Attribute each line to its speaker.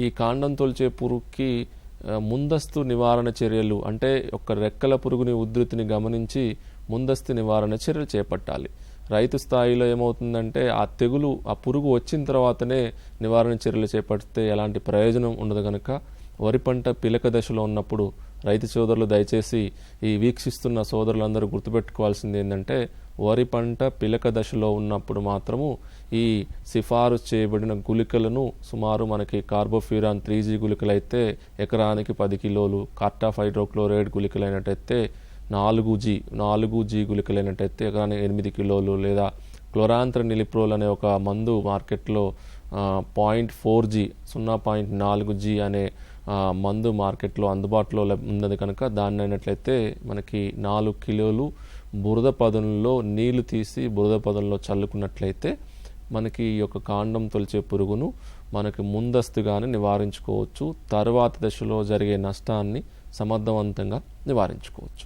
Speaker 1: ఈ కాండం తొలిచే పురుగుకి ముందస్తు నివారణ చర్యలు అంటే ఒక రెక్కల పురుగుని ఉధృతిని గమనించి ముందస్తు నివారణ చర్యలు చేపట్టాలి. రైతు స్థాయిలో ఏమవుతుందంటే ఆ తెగులు ఆ పురుగు వచ్చిన తర్వాతనే నివారణ చర్యలు చేపడితే ఎలాంటి ప్రయోజనం ఉండదు కనుక వరి పంట పిలక దశలో ఉన్నప్పుడు రైతు సోదరులు దయచేసి ఈ వీక్షిస్తున్న సోదరులందరూ గుర్తుపెట్టుకోవాల్సింది ఏంటంటే వరి పంట పిలక దశలో ఉన్నప్పుడు మాత్రము ఈ సిఫారు చేయబడిన గుళికలను సుమారు మనకి కార్బోఫ్యూరాన్ త్రీ జీ గుళికలైతే ఎకరానికి పది కిలోలు కార్టాఫ్ హైడ్రోక్లోరైడ్ గుళికలు అయినట్టయితే నాలుగు జీ నాలుగు జీ గుళికలైనట్టయితే ఎకరానికి ఎనిమిది కిలోలు లేదా క్లోరాంత్ర నిలిప్రోల్ అనే ఒక మందు మార్కెట్లో పాయింట్ ఫోర్ జీ సున్నా పాయింట్ నాలుగు జీ అనే మందు మార్కెట్లో అందుబాటులో ఉన్నది కనుక దాన్ని అయినట్లయితే మనకి నాలుగు కిలోలు బురద పదంలో నీళ్ళు తీసి బురద పదంలో చల్లుకున్నట్లయితే మనకి ఈ యొక్క కాండం తొలిచే పురుగును మనకి ముందస్తుగానే నివారించుకోవచ్చు. తర్వాత దశలో జరిగే నష్టాన్ని సమర్థవంతంగా నివారించుకోవచ్చు.